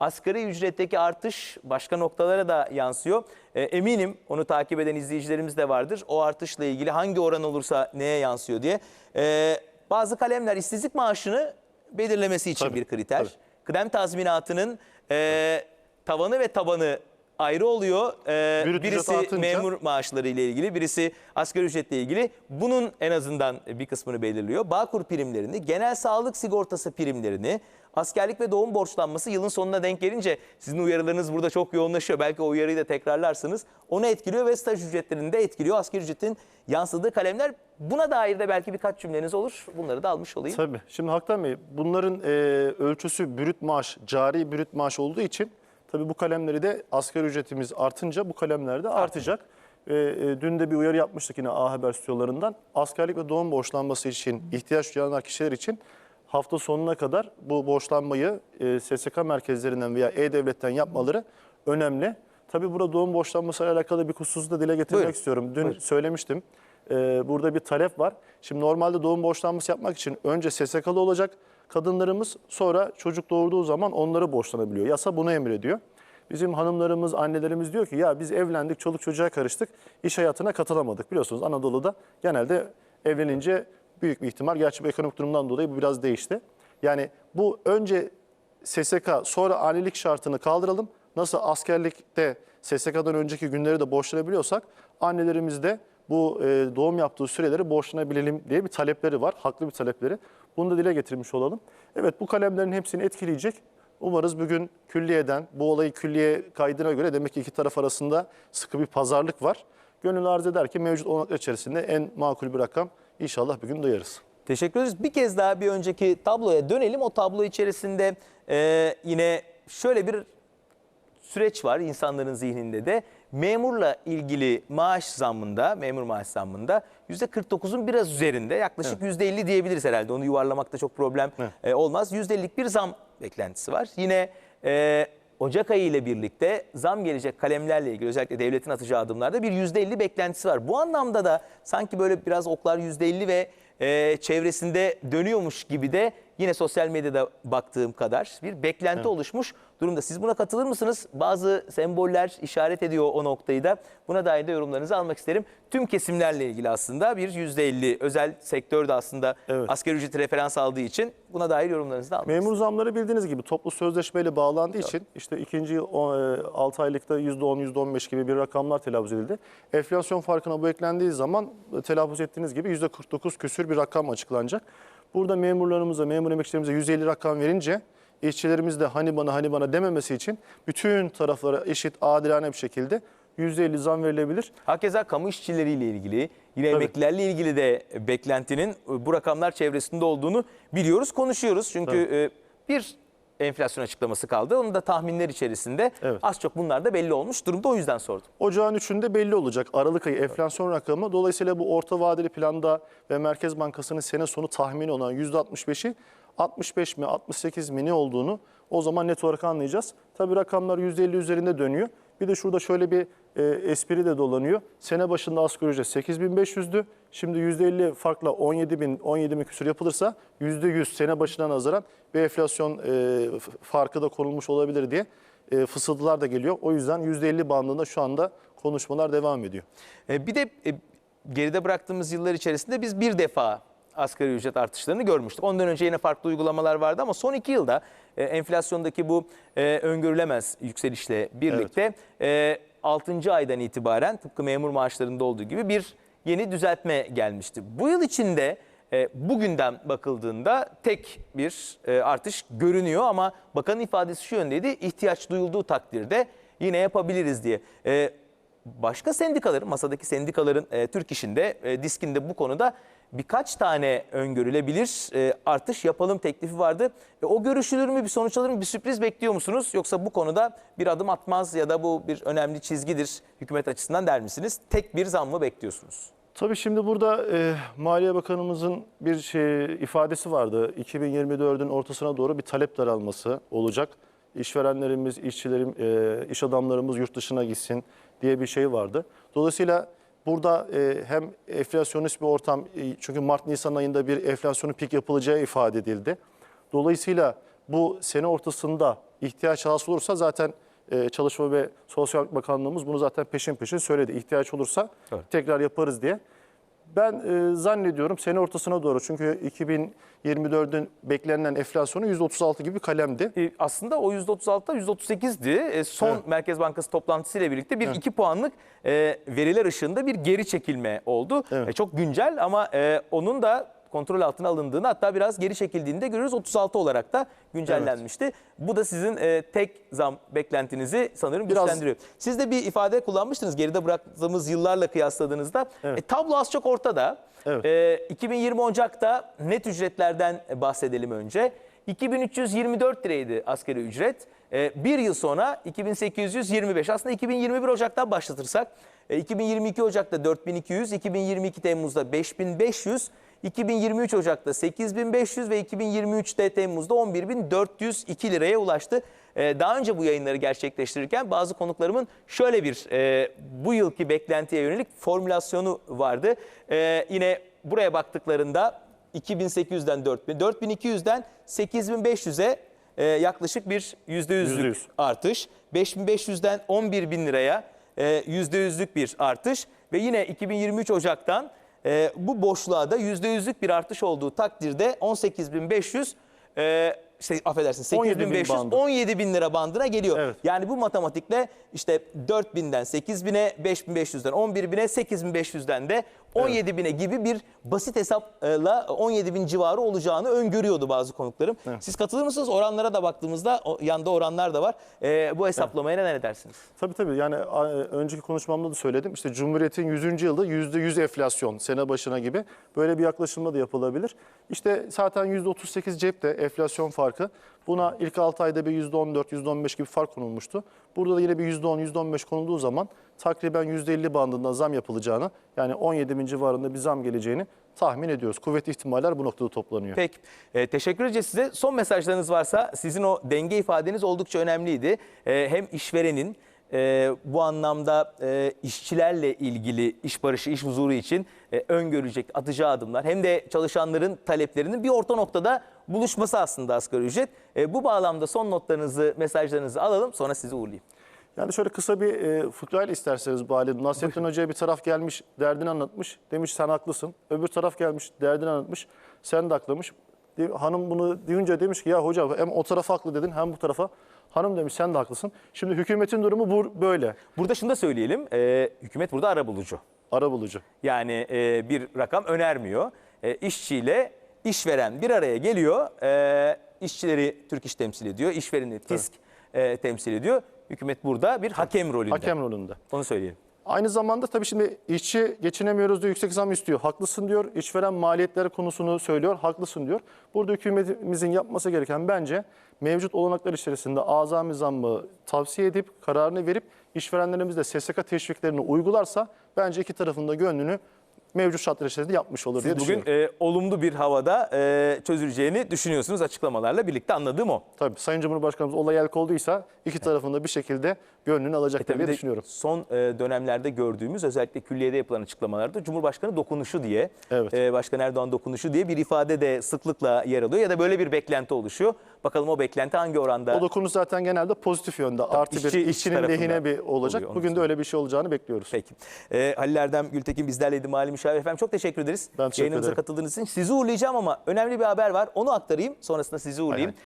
asgari ücretteki artış başka noktalara da yansıyor. E, eminim onu takip eden izleyicilerimiz de vardır. O artışla ilgili hangi oran olursa neye yansıyor diye. E, bazı kalemler işsizlik maaşını belirlemesi için Tabii, bir kriter. tabii. Kıdem tazminatının e, tavanı ve tabanı ayrı oluyor. E, Brüt ücret birisi artınca- memur maaşları ile ilgili, birisi asgari ücretle ilgili. Bunun en azından bir kısmını belirliyor. Bağkur primlerini, genel sağlık sigortası primlerini, askerlik ve doğum borçlanması yılın sonuna denk gelince sizin uyarılarınız burada çok yoğunlaşıyor. Belki o uyarıyı da tekrarlarsınız. Onu etkiliyor ve staj ücretlerini de etkiliyor. Asgari ücretin yansıdığı kalemler. Buna dair de belki birkaç cümleniz olur. Bunları da almış olayım. Tabii. Şimdi Haktan Bey bunların e, ölçüsü brüt maaş, cari brüt maaş olduğu için tabii bu kalemleri de asgari ücretimiz artınca bu kalemler de artacak. E, e, dün de bir uyarı yapmıştık yine A Haber stüdyolarından. Askerlik ve doğum borçlanması için ihtiyaç duyan kişiler için hafta sonuna kadar bu borçlanmayı e, SSK merkezlerinden veya E-Devlet'ten yapmaları önemli. Tabii burada doğum borçlanması ile alakalı bir hususu da dile getirmek Buyurun. istiyorum. Dün Buyurun. söylemiştim. Ee, burada bir talep var. Şimdi normalde doğum borçlanması yapmak için önce SSK'lı olacak kadınlarımız sonra çocuk doğurduğu zaman onları borçlanabiliyor. Yasa bunu emrediyor. Bizim hanımlarımız, annelerimiz diyor ki ya biz evlendik, çoluk çocuğa karıştık, iş hayatına katılamadık. Biliyorsunuz Anadolu'da genelde evlenince büyük bir ihtimal, gerçi bu ekonomik durumdan dolayı bu biraz değişti. Yani bu önce SSK sonra annelik şartını kaldıralım. Nasıl askerlikte SSK'dan önceki günleri de borçlanabiliyorsak annelerimiz de bu e, doğum yaptığı süreleri borçlanabilelim diye bir talepleri var. Haklı bir talepleri. Bunu da dile getirmiş olalım. Evet bu kalemlerin hepsini etkileyecek. Umarız bugün külliyeden bu olayı külliye kaydına göre demek ki iki taraf arasında sıkı bir pazarlık var. Gönül arz eder ki mevcut olanaklar içerisinde en makul bir rakam inşallah bugün duyarız. Teşekkür ederiz. Bir kez daha bir önceki tabloya dönelim. O tablo içerisinde e, yine şöyle bir süreç var insanların zihninde de. Memurla ilgili maaş zammında, memur maaş zammında %49'un biraz üzerinde yaklaşık %50 diyebiliriz herhalde. Onu yuvarlamakta çok problem Evet. e, olmaz. %50'lik bir zam beklentisi var. Yine e, Ocak ayı ile birlikte zam gelecek kalemlerle ilgili özellikle devletin atacağı adımlarda bir %50 beklentisi var. Bu anlamda da sanki böyle biraz oklar %50 ve e, çevresinde dönüyormuş gibi de yine sosyal medyada baktığım kadar bir beklenti oluşmuş durumda. Siz buna katılır mısınız? Bazı semboller işaret ediyor o noktayı da. Buna dair de yorumlarınızı almak isterim. Tüm kesimlerle ilgili aslında bir %50 özel sektör de aslında Evet. asgari ücreti referans aldığı için buna dair yorumlarınızı da almak Memur zamları bildiğiniz gibi toplu sözleşmeyle bağlandığı için işte ikinci yıl 6 aylıkta %10, %15 gibi bir rakamlar telaffuz edildi. Enflasyon farkına bu eklendiği zaman e, telaffuz ettiğiniz gibi %49 küsür bir rakam açıklanacak. Burada memurlarımıza, memur emekçilerimize 150 rakam verince işçilerimiz de hani bana hani bana dememesi için bütün taraflara eşit adilane bir şekilde %50 zam verilebilir. Hakeza kamu işçileriyle ilgili, yine emeklilerle ilgili de beklentinin e, bu rakamlar çevresinde olduğunu biliyoruz, konuşuyoruz. Çünkü e, bir enflasyon açıklaması kaldı. Onun da tahminler içerisinde Evet. az çok bunlar da belli olmuş durumda. O yüzden sordum. Ocağın 3'ünde belli olacak Aralık ayı enflasyon rakamı. Dolayısıyla bu orta vadeli planda ve Merkez Bankası'nın sene sonu tahmini olan %65'i 65 mi 68 mi ne olduğunu o zaman net olarak anlayacağız. Tabii rakamlar %50 üzerinde dönüyor. Bir de şurada şöyle bir e, espri de dolanıyor. Sene başında asgari ücret 8500'dü. Şimdi %50 farkla 17 bin, 17 bin küsur yapılırsa %100 sene başına nazaran bir enflasyon e, farkı da konulmuş olabilir diye e, fısıltılar da geliyor. O yüzden %50 bandında şu anda konuşmalar devam ediyor. E, Bir de e, geride bıraktığımız yıllar içerisinde biz bir defa asgari ücret artışlarını görmüştük. Ondan önce yine farklı uygulamalar vardı ama son iki yılda e, enflasyondaki bu e, öngörülemez yükselişle birlikte e, 6. aydan itibaren tıpkı memur maaşlarında olduğu gibi bir yeni düzeltme gelmişti. Bu yıl içinde e, bugünden bakıldığında tek bir e, artış görünüyor ama bakanın ifadesi şu yöndeydi. ihtiyaç duyulduğu takdirde yine yapabiliriz diye. E, başka sendikaların, masadaki sendikaların e, Türk İş'inde, e, diskinde bu konuda birkaç tane öngörülebilir e, artış yapalım teklifi vardı. E, o görüşülür mü, bir sonuç alır mı, bir sürpriz bekliyor musunuz? Yoksa bu konuda bir adım atmaz ya da bu bir önemli çizgidir hükümet açısından der misiniz? Tek bir zam mı bekliyorsunuz? Tabii şimdi burada e, Maliye Bakanımızın bir şey ifadesi vardı. 2024'ün ortasına doğru bir talep daralması olacak. İşverenlerimiz, işçilerim, e, iş adamlarımız yurt dışına gitsin diye bir şey vardı. Dolayısıyla burada e, hem enflasyonist bir ortam, e, çünkü Mart-Nisan ayında bir enflasyonun pik yapılacağı ifade edildi. Dolayısıyla bu sene ortasında ihtiyaç hasıl olursa zaten e, Çalışma ve Sosyal Bakanlığımız bunu zaten peşin peşin söyledi. İhtiyaç olursa Evet. tekrar yaparız diye. Ben e, zannediyorum sene ortasına doğru çünkü 2024'ün beklenen enflasyonu %36 gibi bir kalemdi. E, aslında o %36'da %38'di. E, son Evet. Merkez Bankası toplantısıyla birlikte bir 2 puanlık e, veriler ışığında bir geri çekilme oldu. Evet. E, çok güncel ama e, onun da kontrol altına alındığını hatta biraz geri çekildiğini de görüyoruz. 36 olarak da güncellenmişti. Bu da sizin e, tek zam beklentinizi sanırım Biraz- güçlendiriyor. Siz de bir ifade kullanmıştınız geride bıraktığımız yıllarla kıyasladığınızda. Evet. E, tablo az çok ortada. Evet. E, 2020 Ocak'ta net ücretlerden bahsedelim önce. 2324 liraydı asgari ücret. E, bir yıl sonra 2825. Aslında 2021 Ocak'tan başlatırsak e, 2022 Ocak'ta 4200, 2022 Temmuz'da 5500, 2023 Ocak'ta 8500 ve 2023'te Temmuz'da 11402 liraya ulaştı. E, Daha önce bu yayınları gerçekleştirirken bazı konuklarımın şöyle bir e, bu yılki beklentiye yönelik formülasyonu vardı. E, yine buraya baktıklarında 2800'den 4000, 4200'den 8500'e e, yaklaşık bir %100'lük %100. artış. 5500'den 11 bin liraya e, %100'lük bir artış ve yine 2023 Ocak'tan e, bu boşluğa da %100'lük bir artış olduğu takdirde 18.500 e, şey affedersin 17.000 8.500 bandı. 17 bin lira bandına geliyor. Evet. Yani bu matematikle işte 4000'den 8000'e, 5500'den 11000'e, 8500'den de 17 bine gibi bir basit hesapla 17 bin civarı olacağını öngörüyordu bazı konuklarım. Siz katılır mısınız? Oranlara da baktığımızda yanda oranlar da var. Ee, bu hesaplamaya ne edersiniz? Tabii tabii yani a, önceki konuşmamda da söyledim. İşte Cumhuriyet'in 100. yılda %100 enflasyon sene başına gibi böyle bir yaklaşımla da yapılabilir. İşte zaten %38 cepte enflasyon farkı. Buna ilk 6 ayda bir %14, %15 gibi fark konulmuştu. Burada da yine bir %10, %15 konulduğu zaman takriben %50 bandında zam yapılacağını yani 17 bin civarında bir zam geleceğini tahmin ediyoruz. Kuvvetli ihtimaller bu noktada toplanıyor. Peki. Ee, teşekkür edeceğiz size. Son mesajlarınız varsa sizin o denge ifadeniz oldukça önemliydi. Ee, hem işverenin e, bu anlamda e, işçilerle ilgili iş barışı, iş huzuru için e, öngörecek atacağı adımlar hem de çalışanların taleplerinin bir orta noktada buluşması aslında asgari ücret. E, bu bağlamda son notlarınızı, mesajlarınızı alalım sonra sizi uğurlayayım. Yani şöyle kısa bir e, fıkrayla isterseniz bağlayalım. Nasrettin Hoca'ya bir taraf gelmiş, derdini anlatmış. Demiş sen haklısın. Öbür taraf gelmiş, derdini anlatmış. Sen de haklamış. Hanım bunu duyunca demiş ki ya hoca hem o taraf haklı dedin hem bu tarafa. Hanım demiş sen de haklısın. Şimdi hükümetin durumu bu böyle. Burada şunu da söyleyelim. e, hükümet burada arabulucu. Arabulucu. Yani e, bir rakam önermiyor. E, işçiyle işveren bir araya geliyor. E, işçileri Türk İş temsil ediyor. işvereni TİSK e, temsil ediyor. Hükümet burada bir hakem rolünde. Hakem rolünde. Onu söyleyelim. Aynı zamanda tabii şimdi işçi geçinemiyoruz diyor, yüksek zam istiyor. Haklısın diyor. İşveren maliyetleri konusunu söylüyor. Haklısın diyor. Burada hükümetimizin yapması gereken bence mevcut olanaklar içerisinde azami zammı tavsiye edip kararını verip işverenlerimiz de SSK teşviklerini uygularsa bence iki tarafın da gönlünü mevcut şartlar içerisinde yapmış olur diye Siz bugün düşünüyorum. e, olumlu bir havada e, çözüleceğini düşünüyorsunuz açıklamalarla birlikte anladığım o. Tabii Sayın Cumhurbaşkanımız olay el olduysa iki tarafın da bir şekilde gönlünü alacaktır Tabii diye de düşünüyorum. Son e, dönemlerde gördüğümüz özellikle külliyede yapılan açıklamalarda Cumhurbaşkanı dokunuşu diye, Evet. e, Başkan Erdoğan dokunuşu diye bir ifade de sıklıkla yer alıyor ya da böyle bir beklenti oluşuyor. Bakalım o beklenti hangi oranda? O dokunuş zaten genelde pozitif yönde. Artı işçi- bir işçi işçinin tarafında lehine bir olacak. oluyor, onu Bugün de öyle bir şey olacağını bekliyoruz. Peki. Ee, Halil Erdem Gültekin bizlerleydi mali müşavir. Efendim çok teşekkür ederiz. Ben teşekkür Yayınımıza ederim. katıldığınız için. Sizi uğurlayacağım ama önemli bir haber var. Onu aktarayım. Sonrasında sizi uğurlayayım.